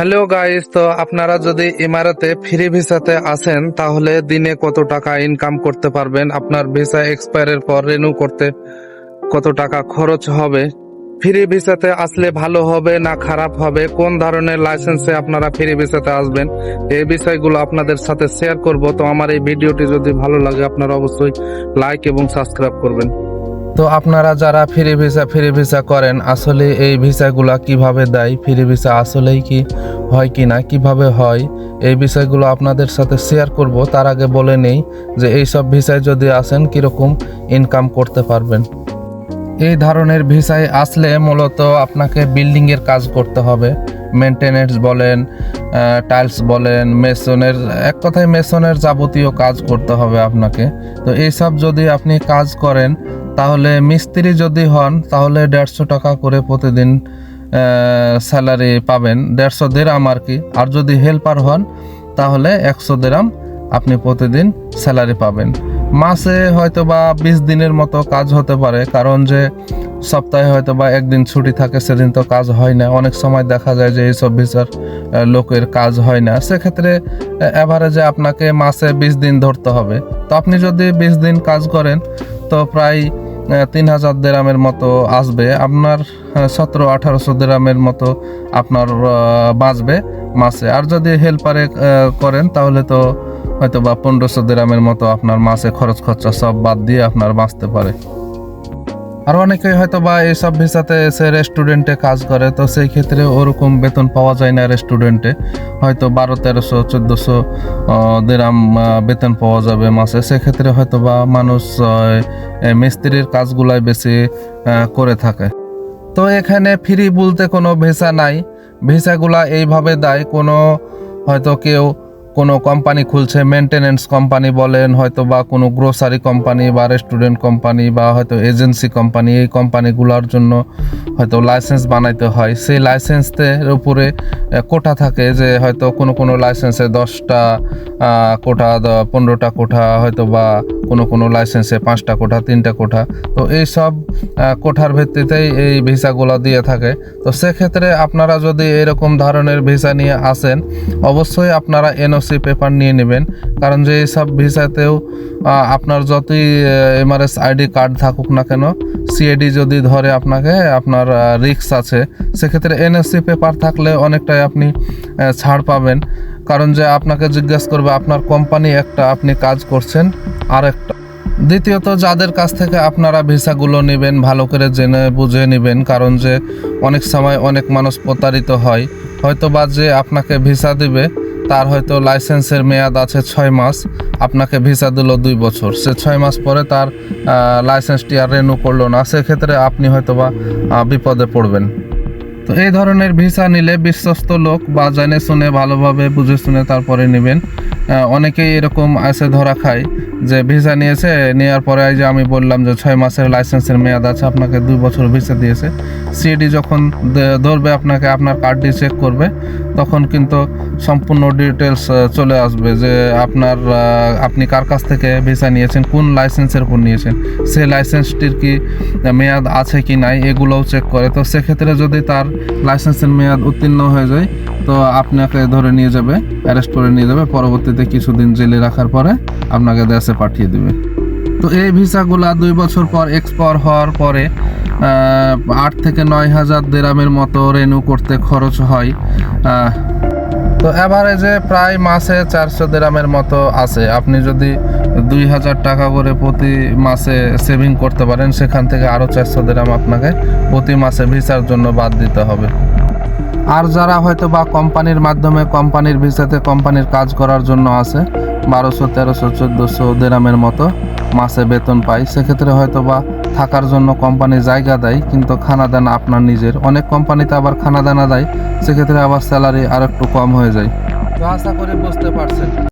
Hello guys তো আপনারা যদি ইমারাতে ফ্রি ভিসাতে আসেন, তাহলে দিনে কত টাকা ইনকাম করতে পারবেন? আপনার ভিসা এক্সপায়ারের পর রিনিউ করতে কত টাকা খরচ হবে? ফ্রি ভিসাতে আসলে ভালো হবে না খারাপ হবে? কোন ধরনের লাইসেন্সে আপনারা ফ্রি ভিসাতে আসবেন? এই বিষয়গুলো আপনাদের সাথে শেয়ার করব। তো আমার এই ভিডিওটি যদি ভালো লাগে, আপনারা অবশ্যই লাইক এবং সাবস্ক্রাইব করবেন। তো আপনারা যারা ফ্রি ভিসা ফ্রি ভিসা করেন, আসলে এই ভিসাগুলা কীভাবে দেয়? ফ্রি ভিসা আসলেই কি হয় কি না? কীভাবে হয়? এই বিষয়গুলো আপনাদের সাথে শেয়ার করব। তার আগে বলে নেই যে এই সব ভিসায় যদি আসেন, কীরকম ইনকাম করতে পারবেন। এই ধরনের ভিসায় আসলে মূলত আপনাকে বিল্ডিংয়ের কাজ করতে হবে। মেনটেনেন্স বলেন টাইলস বলেন মেসনের এক কথায় মেসনের যাবতীয় কাজ করতে হবে আপনাকে। তো এইসব যদি আপনি কাজ করেন তাহলে মিস্ত্রি যদি হন তাহলে দেড়শো টাকা করে প্রতিদিন স্যালারি পাবেন। দেড়শো দেরাম আর কি। আর যদি হেল্পার হন তাহলে একশো দেরাম আপনি প্রতিদিন স্যালারি পাবেন। মাসে হয়তো বা বিশ দিনের মতো কাজ হতে পারে কারণ যে সপ্তাহে হয়তো বা একদিন ছুটি থাকে সেদিন তো কাজ হয় না। অনেক সময় দেখা যায় যে এইসব আহ, লোকের কাজ হয় না। সেক্ষেত্রে অ্যাভারেজে আপনাকে মাসে বিশ দিন ধরতে হবে। তো আপনি যদি বিশ দিন কাজ করেন তো প্রায় তিন হাজার দেরামের মতো আসবে। আপনার সতেরো, আঠারোশো দেরামের মতো আপনার বাঁচবে মাসে আর যদি হেল্পারে করেন, তাহলে তো হয়তো বা পনেরোশো দেরামের মতো আপনার মাসে খরচ খরচা সব বাদ দিয়ে আপনার বাঁচতে পারে। আর অনেকেই হয়তো বা এইসব ভিসাতে এসে রেস্টুরেন্টে কাজ করে, তো সেই ক্ষেত্রে ওরকম বেতন পাওয়া যায় না রেস্টুরেন্টে হয়তো বারো, তেরোশো, চোদ্দোশো দেরাম বেতন পাওয়া যাবে মাসে। সেক্ষেত্রে হয়তো বা মানুষ মিস্ত্রির কাজগুলাই বেশি করে থাকে। তো এখানে ফ্রি বলতে কোনো ভিসা নাই। ভিসাগুলা এইভাবে দেয়, কোনো হয়তো কেউ কোনো কোম্পানি খুলছে মেনটেনেন্স কোম্পানি বলেন, হয়তো বা কোনো গ্রোসারি কোম্পানি বা রেস্টুরেন্ট কোম্পানি বা হয়তো এজেন্সি কোম্পানি, এই কোম্পানিগুলোর জন্য হয়তো লাইসেন্স বানাইতে হয়। সেই লাইসেন্সের উপরে কোটা থাকে যে হয়তো কোনো কোনো লাইসেন্সে দশটা কোটা পনেরোটা কোঠা হয়তো বা কোনো কোনো লাইসেন্সে পাঁচটা কোঠা, তিনটা কোঠা। তো এই সব কোঠার ভিত্তিতেই এই ভিসাগুলো দিয়ে থাকে। তো সেক্ষেত্রে আপনারা যদি এরকম ধরনের ভিসা নিয়ে আসেন, অবশ্যই আপনারা এনওসি পেপার নিয়ে নেবেন। কারণ যে এইসব ভিসাতেও আপনার যতই এমআরএস আইডি কার্ড থাকুক না কেন সিএডি যদি ধরে আপনাকে, আপনার রিক্স আছে। সেক্ষেত্রে এনএসসি পেপার থাকলে অনেকটাই আপনি ছাড় পাবেন। কারণ যে আপনাকে জিজ্ঞেস করবে, আপনার কোম্পানি একটা আপনি কাজ করছেন আর একটা দ্বিতীয়ত, যাদের কাছ থেকে আপনারা ভিসাগুলো নেবেন, ভালো করে জেনে বুঝে নেবেন, কারণ যে অনেক সময় অনেক মানুষ প্রতারিত হয়। হয়তো বা যে আপনাকে ভিসা দিবে, তার হয়তো লাইসেন্সের মেয়াদ আছে ছয় মাস, আপনাকে ভিসা দিল দুই বছর। সে ছয় মাস পরে তার লাইসেন্সটি আর রেনু করল না। সেক্ষেত্রে আপনি হয়তো বা বিপদে পড়বেন। তো এই ধরনের ভিসা নিলে বিশ্বস্ত লোক বা জেনে শুনে, ভালোভাবে বুঝে শুনে তারপরে নেবেন। অনেকেই এরকম আসে ধরা খায় যে ভিসা নিয়েছে নেওয়ার পরে যে আমি বললাম যে ছয় মাসের লাইসেন্সের মেয়াদ আছে, আপনাকে দুই বছর ভিসা দিয়েছে। সিডি যখন ধরবে আপনাকে, আপনার কার্ডটি চেক করবে, তখন কিন্তু সম্পূর্ণ ডিটেলস চলে আসবে যে আপনার আপনি কার কাছ থেকে ভিসা নিয়েছেন, কোন লাইসেন্সের উপর নিয়েছেন, সেই লাইসেন্সটির কি মেয়াদ আছে কি নাই, এগুলোও চেক করে। তো সেক্ষেত্রে যদি তার লাইসেন্সের মেয়াদ উত্তীর্ণ হয়ে যায় তো আপনাকে ধরে নিয়ে যাবে অ্যারেস্ট করে নিয়ে যাবে, পরবর্তীতে কিছুদিন জেলে রাখার পরে আপনাকে দেশে পাঠিয়ে দেবে। তো এই ভিসাগুলা দুই বছর পর এক্সপায়ার হওয়ার পরে আট থেকে নয় হাজার দেরামের মতো রেনু করতে খরচ হয়। তো অ্যাভারেজে প্রায় মাসে চারশো দেরামের মতো আছে। আপনি যদি দুই হাজার টাকা করে প্রতি মাসে সেভিং করতে পারেন, সেখান থেকে আরও চারশো দেরাম আপনাকে প্রতি মাসে ভিসার জন্য বাদ দিতে হবে। আর যারা হয়তো বা কোম্পানির মাধ্যমে কোম্পানির ভিসাতে কোম্পানির কাজ করার জন্য আছে, বারোশো, তেরোশো, চোদ্দোশো দেরামের মতো মাসে বেতন পাই সেক্ষেত্রে হয়তো বা থাকার জন্য কোম্পানি জায়গা দেয়, কিন্তু খানা দানা আপনার নিজের। অনেক কোম্পানিতে আবার খানা দানা দেয়, সেক্ষেত্রে আবার স্যালারি আর একটু কম হয়ে যায়। তো আশা করি বুঝতে পারছেন।